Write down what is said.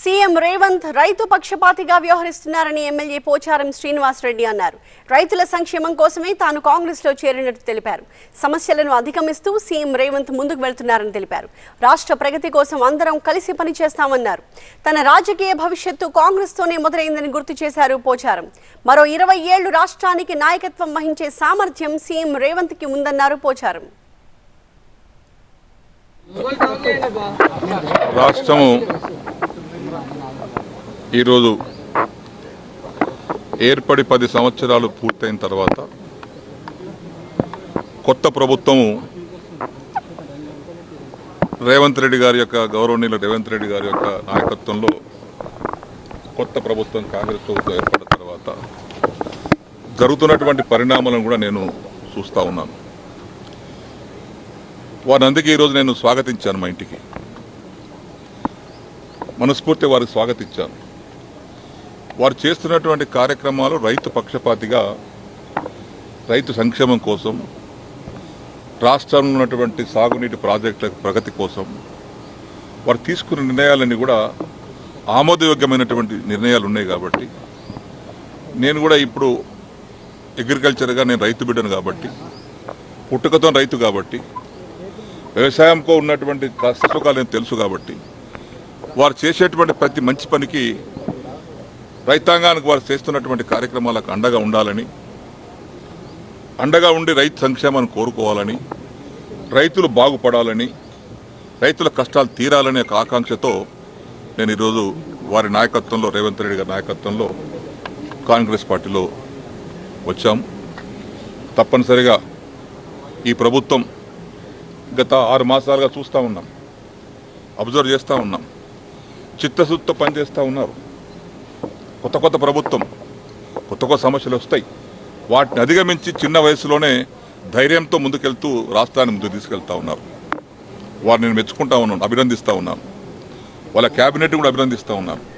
CM Revanth రైతు పక్షపాతిగా వ్యవహరిస్తున్నారని ఎమ్మెల్యే పోచారం శ్రీనివాస్ రెడ్డి అన్నారు. రైతుల సంక్షేమం కోసమే తాను కాంగ్రెస్లో చేరినట్టు తెలిపారు. సమస్యలను అధిగమిస్తూ సీఎం రేవంత్ ముందుకు వెళ్తున్నారని తెలిపారు. రాష్ట్ర ప్రగతి కోసం అందరం కలిసి పనిచేస్తామన్నారు. తన రాజకీయ భవిష్యత్తు కాంగ్రెస్ తోనే మొదలైందని గుర్తు చేశారు పోచారం. మరో ఇరవై ఏళ్ళు రాష్ట్రానికి నాయకత్వం వహించే సామర్థ్యం సీఎం రేవంత్కి ఉందన్నారు పోచారం. రాష్ట్రము ఈరోజు ఏర్పడి పది సంవత్సరాలు పూర్తయిన తర్వాత కొత్త ప్రభుత్వము రేవంత్ రెడ్డి గారి యొక్క గౌరవనీయుల రేవంత్ రెడ్డి గారి యొక్క నాయకత్వంలో కొత్త ప్రభుత్వం కాంగ్రెస్ ప్రభుత్వం ఏర్పడిన తర్వాత జరుగుతున్నటువంటి పరిణామాలను కూడా నేను చూస్తూ ఉన్నాను. వారిని అందుకే ఈరోజు నేను స్వాగతించాను మా ఇంటికి. మనస్ఫూర్తి వారికి స్వాగతించాను. వారు చేస్తున్నటువంటి కార్యక్రమాలు రైతు పక్షపాతిగా రైతు సంక్షేమం కోసం రాష్ట్రంలో ఉన్నటువంటి సాగునీటి ప్రాజెక్టుల ప్రగతి కోసం వారు తీసుకున్న నిర్ణయాలన్నీ కూడా ఆమోదయోగ్యమైనటువంటి నిర్ణయాలు ఉన్నాయి కాబట్టి నేను కూడా ఇప్పుడు అగ్రికల్చర్గా నేను రైతు బిడ్డను కాబట్టి పుట్టుకతో రైతు కాబట్టి వ్యవసాయంతో ఉన్నటువంటి కష్టసుఖాలు నేను తెలుసు కాబట్టి వారు చేసేటువంటి ప్రతి మంచి పనికి రైతాంగానికి వారు చేస్తున్నటువంటి కార్యక్రమాలకు అండగా ఉండాలని అండగా ఉండి రైతు సంక్షేమాన్ని కోరుకోవాలని రైతులు బాగుపడాలని రైతుల కష్టాలు తీరాలనే ఒక ఆకాంక్షతో నేను ఈరోజు వారి నాయకత్వంలో రేవంత్ రెడ్డి గారి నాయకత్వంలో కాంగ్రెస్ పార్టీలో వచ్చాం. తప్పనిసరిగా ఈ ప్రభుత్వం గత ఆరు మాసాలుగా చూస్తూ ఉన్నాం. అబ్జర్వ్ చేస్తూ ఉన్నాం. చిత్తశుద్ధితో పనిచేస్తూ ఉన్నారు. కొత్త కొత్త ప్రభుత్వం కొత్త కొత్త సమస్యలు వస్తాయి. వాటిని అధిగమించి చిన్న వయసులోనే ధైర్యంతో ముందుకెళ్తూ రాష్ట్రాన్ని ముందుకు తీసుకెళ్తా ఉన్నారు. వారిని నేను మెచ్చుకుంటా ఉన్నాను అభినందిస్తూ ఉన్నాను. వాళ్ళ క్యాబినెట్ కూడా అభినందిస్తూ ఉన్నాను.